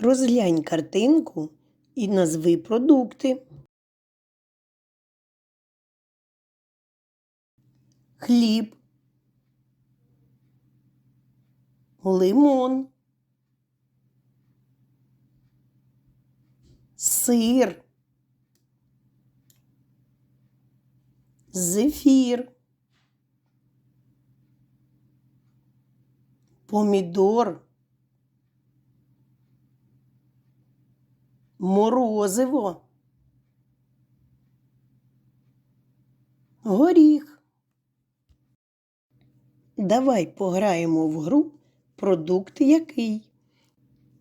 Розглянь картинку і назви продукти. Хліб, лимон, сир, зефір, помідор, морозиво, горіх. Давай пограємо в гру продукт який.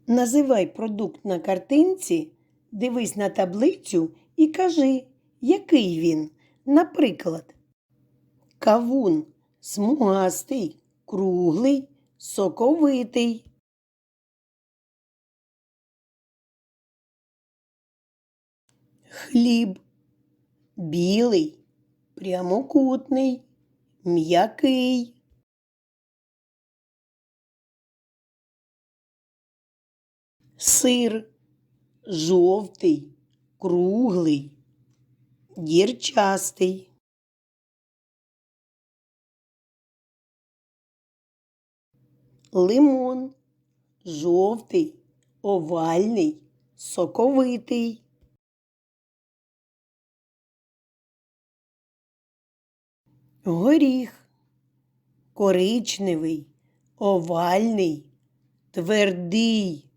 Називай продукт на картинці, дивись на таблицю і кажи, який він. Наприклад, кавун смугастий, круглий, соковитий. Хліб білий, прямокутний, м'який. Сир жовтий, круглий, дірчастий. Лимон жовтий, овальний, соковитий. Горіх коричневий, овальний, твердий.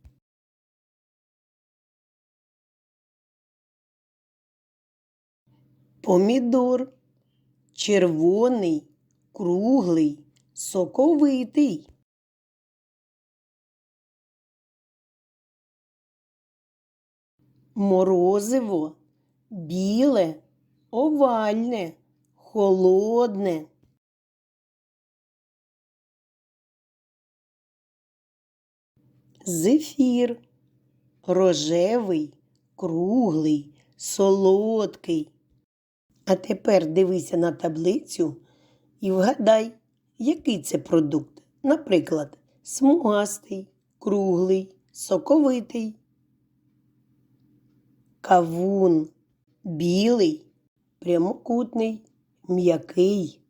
Помідор червоний, круглий, соковитий. Морозиво біле, овальне, холодне. Зефір рожевий, круглий, солодкий. А тепер дивися на таблицю і вгадай, який це продукт. Наприклад, смугастий, круглий, соковитий. Кавун білий, прямокутний, м'який.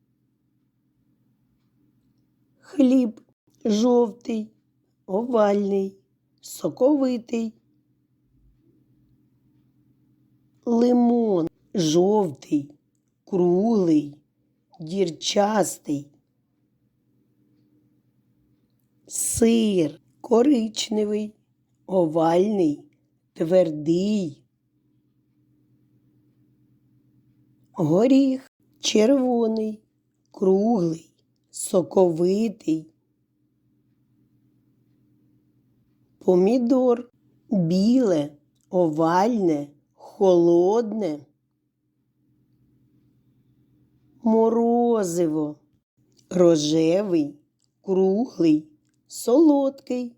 Хліб жовтий, овальний, соковитий. Лимон жовтий, круглий, дірчастий. Сир коричневий, овальний, твердий. Горіх червоний, круглий, соковитий. Помідор біле, овальне, холодне. Морозиво рожевий, круглий, солодкий.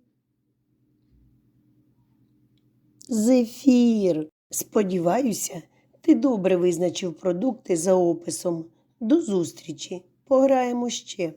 Зефір. Сподіваюся, ти добре визначив продукти за описом. До зустрічі. Пограємо ще.